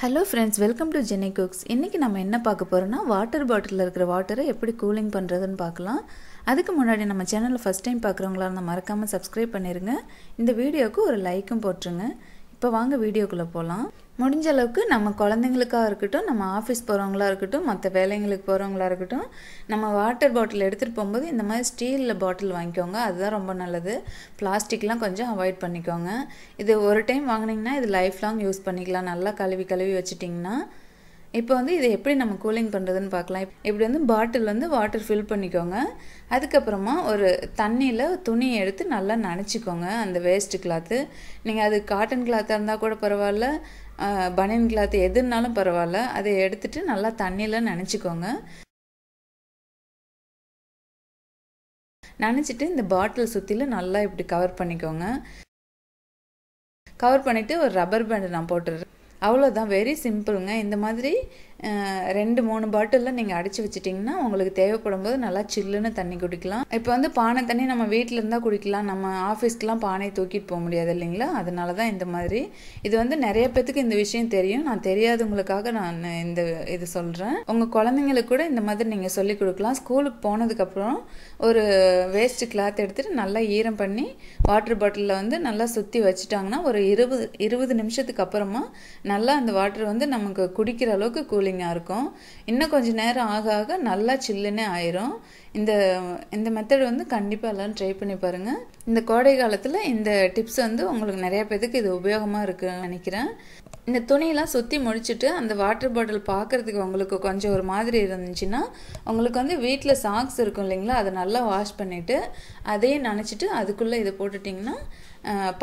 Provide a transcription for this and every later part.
Hello friends welcome to Jeni cooks இன்றைக்கி நம்ம என்ன பார்க்க போகிறோன்னா வாட்டர் பாட்டிலில் இருக்கிற வாட்டரை எப்படி கூலிங் பண்ணுறதுன்னு பார்க்கலாம். அதுக்கு முன்னாடி நம்ம சேனலில் ஃபஸ்ட் டைம் பார்க்குறவங்களா இருந்தால் மறக்காமல் சப்ஸ்கிரைப் பண்ணிடுங்க இந்த வீடியோவுக்கு ஒரு லைக்கும் போட்டுருங்க. இப்போ வாங்க வீடியோக்குள்ளே போகலாம் முடிஞ்ச அளவுக்கு நம்ம குழந்தைங்களுக்காக இருக்கட்டும் நம்ம ஆஃபீஸ் போகிறவங்களா இருக்கட்டும் மற்ற வேலைங்களுக்கு போகிறவங்களா இருக்கட்டும் நம்ம வாட்டர் பாட்டில் எடுத்துகிட்டு போகும்போது இந்த மாதிரி ஸ்டீலில் பாட்டில் வாங்கிக்கோங்க. அதுதான் ரொம்ப நல்லது. பிளாஸ்டிக்லாம் கொஞ்சம் அவாய்ட் பண்ணிக்கோங்க. இது ஒரு டைம் வாங்கினீங்கன்னா இது லைஃப் லாங் யூஸ் பண்ணிக்கலாம். நல்லா கழுவி கழுவி வச்சுட்டிங்கன்னா இப்போ வந்து இதை எப்படி நம்ம கூலிங் பண்ணுறதுன்னு பார்க்கலாம். இப்படி வந்து பாட்டில் வந்து வாட்டர் ஃபில் பண்ணிக்கோங்க. அதுக்கப்புறமா ஒரு தண்ணியில் துணியை எடுத்து நல்லா நனைச்சிக்கோங்க அந்த வேஸ்ட்டு கிளாத்து நீங்கள் அது காட்டன் கிளாத்தாக இருந்தால் கூட பரவாயில்ல பனியன் கிளாத் எதுனாலும் பரவாயில்ல. அதை எடுத்துட்டு நல்லா தண்ணியில் நனைச்சிக்கோங்க. நனைச்சிட்டு இந்த பாட்டில் சுற்றிலும் நல்லா இப்படி கவர் பண்ணிக்கோங்க. கவர் பண்ணிவிட்டு ஒரு ரப்பர் பேண்டு நான் போட்டுடுறேன் அவ்வளோதான் வெரி சிம்பிளுங்க இந்த மாதிரி ரெண்டு மூணு பாட்டிலில் நீங்கள் அடித்து வச்சிட்டிங்கன்னா உங்களுக்கு தேவைப்படும் போது நல்லா சில்லுன்னு தண்ணி குடிக்கலாம். இப்போ வந்து பானை தண்ணி நம்ம வீட்டில் இருந்தால் குடிக்கலாம். நம்ம ஆஃபீஸ்க்கெலாம் பானையை தூக்கிட்டு போக முடியாது இல்லைங்களா? அதனால தான் இந்த மாதிரி. இது வந்து நிறைய பேத்துக்கு இந்த விஷயம் தெரியும். நான் தெரியாதவங்களுக்காக நான் இந்த இது சொல்கிறேன் உங்கள் குழந்தைங்களுக்கு கூட இந்த மாதிரி நீங்கள் சொல்லிக் கொடுக்கலாம். ஸ்கூலுக்கு போனதுக்கப்புறம் ஒரு வேஸ்ட்டு கிளாத் எடுத்துகிட்டு நல்லா ஈரம் பண்ணி வாட்டர் பாட்டிலில் வந்து நல்லா சுற்றி வச்சுட்டாங்கன்னா ஒரு இருபது இருபது நிமிஷத்துக்கு அப்புறமா நல்லா அந்த வாட்டர் வந்து நமக்கு குடிக்கிற அளவுக்கு கூலிங்காக இருக்கும். இன்னும் கொஞ்சம் நேரம் ஆக ஆக நல்லா சில்லுன்னே ஆயிரும். இந்த இந்த மெத்தட் வந்து கண்டிப்பாக எல்லாம் ட்ரை பண்ணி பாருங்கள் இந்த கோடை காலத்தில் இந்த டிப்ஸ் வந்து உங்களுக்கு நிறைய பேருக்கு இது உபயோகமாக இருக்குன்னு நினைக்கிறேன். இந்த துணியெல்லாம் சுற்றி முடிச்சுட்டு அந்த வாட்டர் பாட்டில் பார்க்குறதுக்கு உங்களுக்கு கொஞ்சம் ஒரு மாதிரி இருந்துச்சுன்னா உங்களுக்கு வந்து வீட்டில் சாக்ஸ் இருக்கும் இல்லைங்களா அதை நல்லா வாஷ் பண்ணிவிட்டு அதையும் நினச்சிட்டு அதுக்குள்ளே இதை போட்டுட்டிங்கன்னா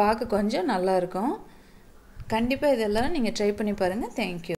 பார்க்க கொஞ்சம் நல்லாயிருக்கும் கண்டிப்பாக இதெல்லாம் நீங்கள் ட்ரை பண்ணி பாருங்கள் தேங்க்யூ